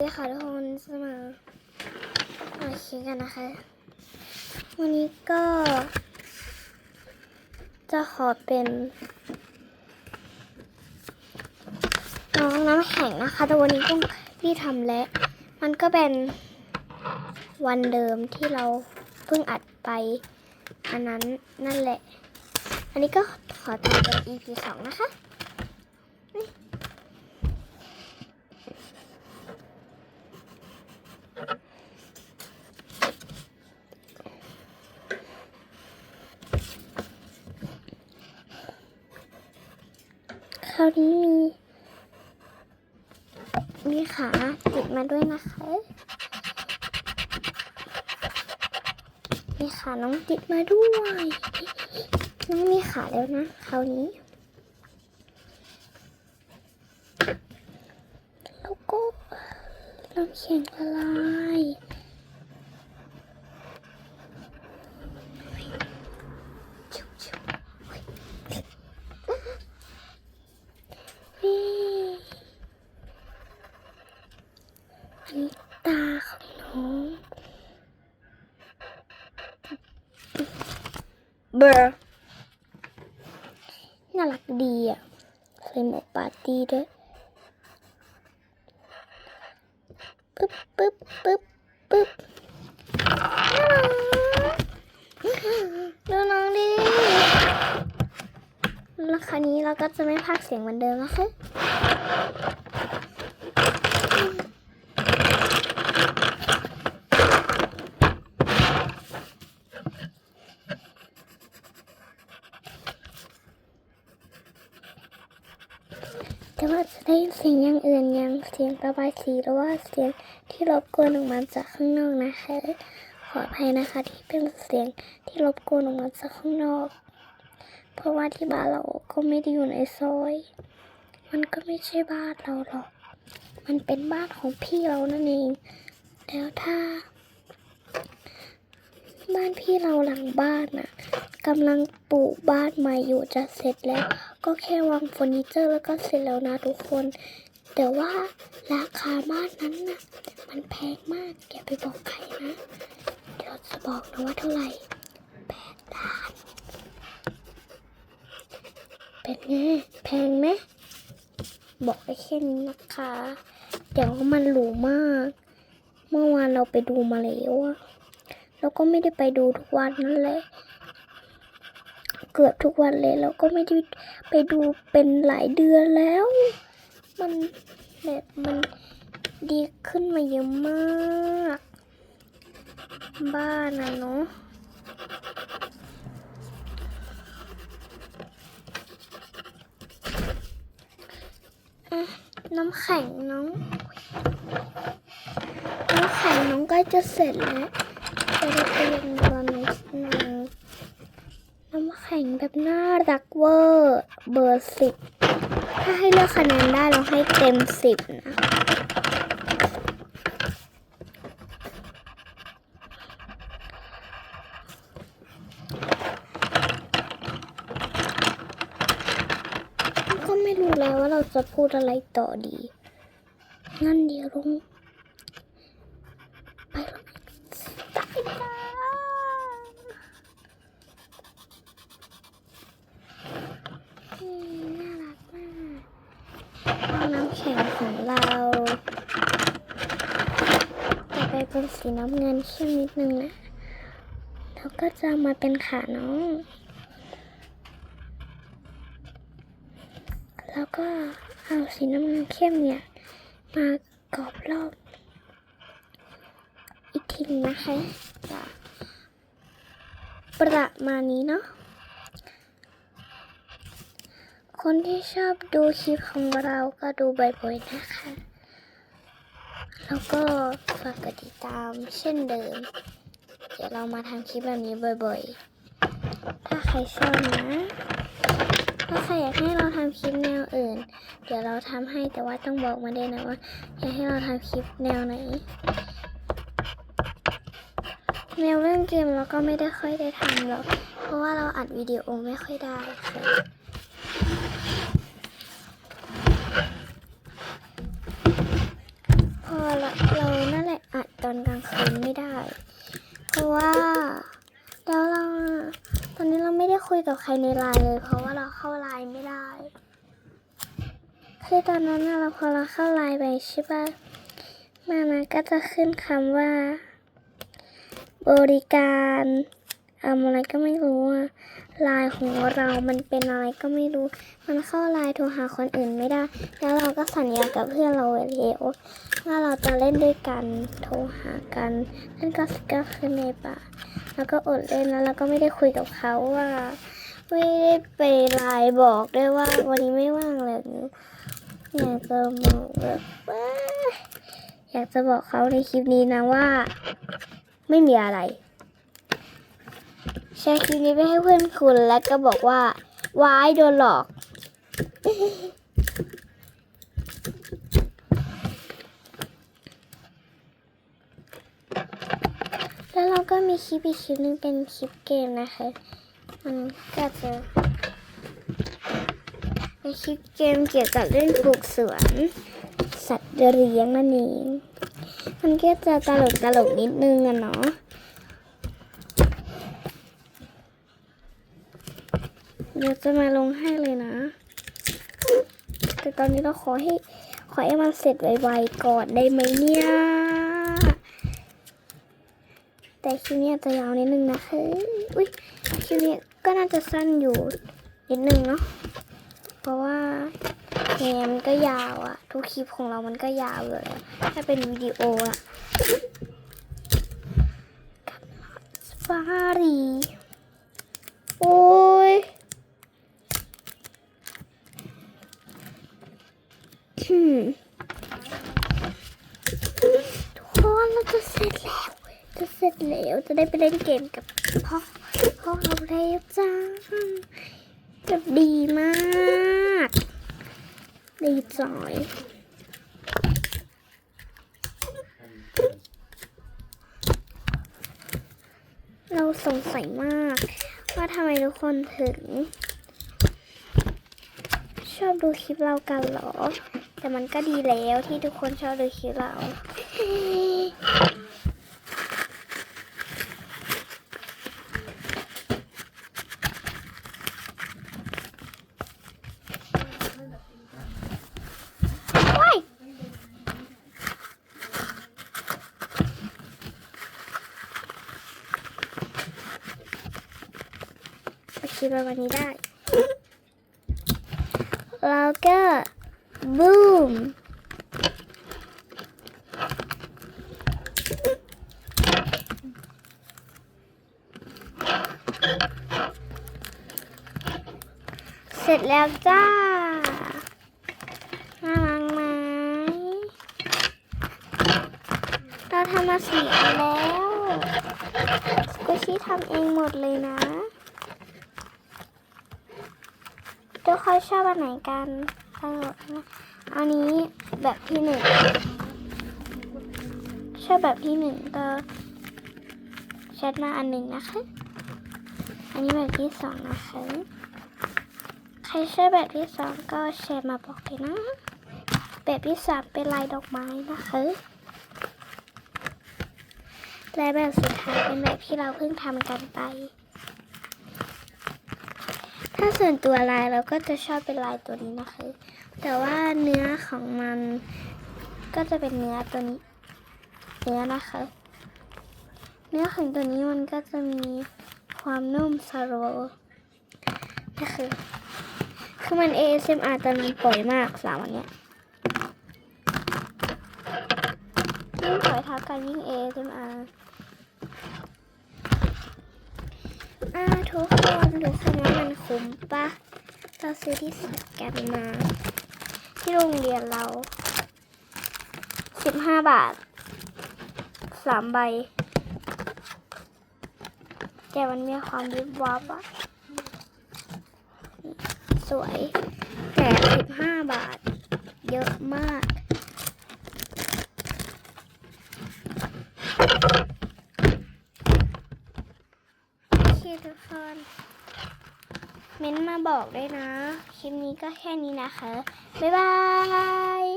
สวัสดีค่ะทุกคนจะมามาคิดกันนะคะ วันนี้ก็ จะขอเป็น น้องน้ำแข็งนะคะ แต่วันนี้ต้องรีบทำและมันก็เป็นวันเดิมที่เราเพิ่งอัดไป อันนั้นนั่นแหละ อันนี้ก็ขอทำเป็น EP สองนะคะ ราวนี้มี มีขาติดมาด้วยนะคะ มีขาน้องติดมาด้วย น้องมีขาแล้วนะคราวนี้ แล้วก็น้ำแข็งละลายชิวชิวนี่ อันนี้ตาของน้องเบอร์น่ารักดีอะใส่หมวกปาร์ตี้ด้วยปึ๊บปึ๊บปึ๊บปึ๊บดูน้องดิแล้วคราวนี้เราก็จะไม่พากเสียงเหมือนเดิมนะคะ แต่ว่าจะได้ยินเสียงอย่างอื่นอย่างเสียงระบายสีหรือว่าเสียงที่รบกวนออกมาจากข้างนอกนะคะ ขออภัยนะคะที่เป็นเสียงที่รบกวนออกมาจากข้างนอก เพราะว่าที่บ้านเราก็ไม่ได้อยู่ในซอย มันก็ไม่ใช่บ้านเราหรอก มันเป็นบ้านของพี่เรานั่นเอง แล้วถ้า บ้านพี่เราหลังบ้านน่ะกำลังปลูกบ้านใหม่อยู่จะเสร็จแล้ว ก็แค่วางเฟอร์นิเจอร์แล้วก็เสร็จแล้วนะทุกคน แต่ว่าราคาบ้านนั้นน่ะ มันแพงมากอย่าไปบอกใครนะ เดี๋ยวจะบอกนะว่าเท่าไหร่แปดล้านเป็นไงแพงไหมบอกไปแค่นี้นะคะแต่ว่ามันหรูมาก เมื่อวานเราไปดูมาแล้วอะเราก็ไม่ได้ไปดูทุกวันนั่นแหละ กือบทุกวันเลยเราก็ไม่ได้ไปดูเป็นหลายเดือนแล้ว มันแบบมันดีขึ้นมาเยอะมาก บ้านอะเนาะน้ำแข็งน้องน้ำแข็งน้องใกล้จะเสร็จแล้วจะได้ไปเรียนตอนนี้ แข็งแบบน่ารักเวอร์เบอร์สิบถ้าให้เลือกคะแนนได้เราให้เต็มสิบนะก็ไม่รู้แล้วว่าเราจะพูดอะไรต่อดีงั้นเดี๋ยวลุงไปลงตายจ้าอืมน่ารักมากเอา น้ำแข็งของเราต่อไปเป็นสีน้ำเงินเข้มนิดนึงนะแล้วก็จะมาเป็นขาน้อง แล้วก็เอาสีน้ำเงินเข้มเนี่ย มากรอบรอบ อีกทีหนึงนะคะจะประมาณนี้เนาะ คนที่ชอบดูคลิปของเราก็ดูบ่อยๆนะคะ แล้วก็ฝากกดติดตามเช่นเดิม เดี๋ยวเรามาทำคลิปแบบนี้บ่อยๆ ถ้าใครชอบนะ ถ้าใครอยากให้เราทำคลิปแนวอื่น เดี๋ยวเราทำให้แต่ว่าต้องบอกมาด้วยนะว่าอยากให้เราทำคลิปแนวไหนแนวเรื่องเกมเราก็ไม่ได้ค่อยได้ทำหรอก เพราะว่าเราอัดวิดีโอไม่ค่อยได้ค่ะพอ เราเนั่นแหละอัดตอนกลางคืนไม่ได้ เพราะว่าแล้วเราตอนนี้เราไม่ได้คุยกับใครในไลน์เลย เพราะว่าเราเข้าไลน์ไม่ได้คือตอนนั้นเราพอเราเข้าไลน์ไปใช่ปะมามาก็จะขึ้นคำว่า บริการ อะไรก็ไม่รู้อะไลน์ของเรามันเป็นอะไรก็ไม่รู้ มันเข้าไลน์โทรหาคนอื่นไม่ได้ แล้วเราก็สัญญากับเพื่อนเราไว้แล้วว่าเราจะเล่นด้วยกันโทรหากันนั่นก็ก็คือในป่าแล้วก็อดเล่นแล้วเราก็ไม่ได้คุยกับเขาว่าไม่ได้ไปไลน์บอกด้วยว่า วันนี้ไม่ว่างเลยอยากจะบอกแบบว่าอยากจะบอกเขาในคลิปนี้นะว่า ไม่มีอะไร แชร์คลิปนี้ไปให้เพื่อนคุณแล้วก็บอกว่าวายโดนหลอก แล้วเราก็มีคลิปอีกคลิปหนึงเป็นคลิปเกมนะคะ มันก็จะเป็นคลิปเกมเกี่ยวกับเรื่องปลูกสวน สัตว์เลี้ยงนั่นเอง มันก็จะตลกตลกนิดนึงอะเนาะ เดี๋ยวจะมาลงให้เลยนะ แต่ตอนนี้เราขอให้ขอให้มันเสร็จไวๆก่อนได้ไหมเนี่ย แต่คลิปนี้อาจจะยาวนิดนึงนะคะอุ้ยคลิปนี้ก็น่าจะสั้นอยู่นิดนึงเนาะ เพราะว่าแงมันก็ยาวอะทุกคลิปของเรามันก็ยาวเลย ถ้าเป็นวิดีโออะฟารีโอ้มทุกคนเราจะเสร็จแล้ว จะเส ร็จแล้วจะได้ไปเล่นเกมกับพ่อพ่อเราแล้วจ้าแบบดีมาก ดีจอยเราสงสัยมาก ว่าทำไมทุกคนถึง ชอบดูคลิปเรากันหรอ แต่มันก็ดีแล้วที่ทุกคนชอบดูคลิปเรา โอเคไปวันนี้ได้ แล้วก็บูมเสร็จแล้วจ้า น่ารักไหมเราทำมาสีแล้ว สกุชี่ทำเองหมดเลยนะ ทุกคนชอบอันไหนกันสนุกนะอันนี้แบบที่หนึ่งชอบแบบที่หนึ่งก็แชทมาอันหนึ่งนะคะ อันนี้แบบที่สองนะคะ ใครชอบแบบที่สองก็แชร์มาบอกเลยนะ แบบที่สามเป็นลายดอกไม้นะคะและแบบสุดท้ายเป็นแบบที่เราเพิ่งทำกันไป ถ้าส่วนตัวลายเราก็จะชอบเป็นลายตัวนี้นะคะ แต่ว่าเนื้อของมันก็จะเป็นเนื้อตัวนี้ เนื้อนะคะ เนื้อของตัวนี้มันก็จะมีความนุ่มสโลว์ก็คือคือมัน ASMR ตอนมันปล่อยมากสามวันเนี้ยยิ่งปล่อยท้ากันยิ่ง ASMR อ่าทุกคนทุกคนว่ามัน คุ้มปะเราซื้อที่สัดกันมา ที่โรงเรียนเราสิบห้าบาทสามใบ แต่มันมีความวิบวับอะสวย แต่สิบห้าบาท เยอะมาก โอเคทุกคน เมนต์มาบอกด้วยนะ คลิปนี้ก็แค่นี้นะคะ บ๊ายบาย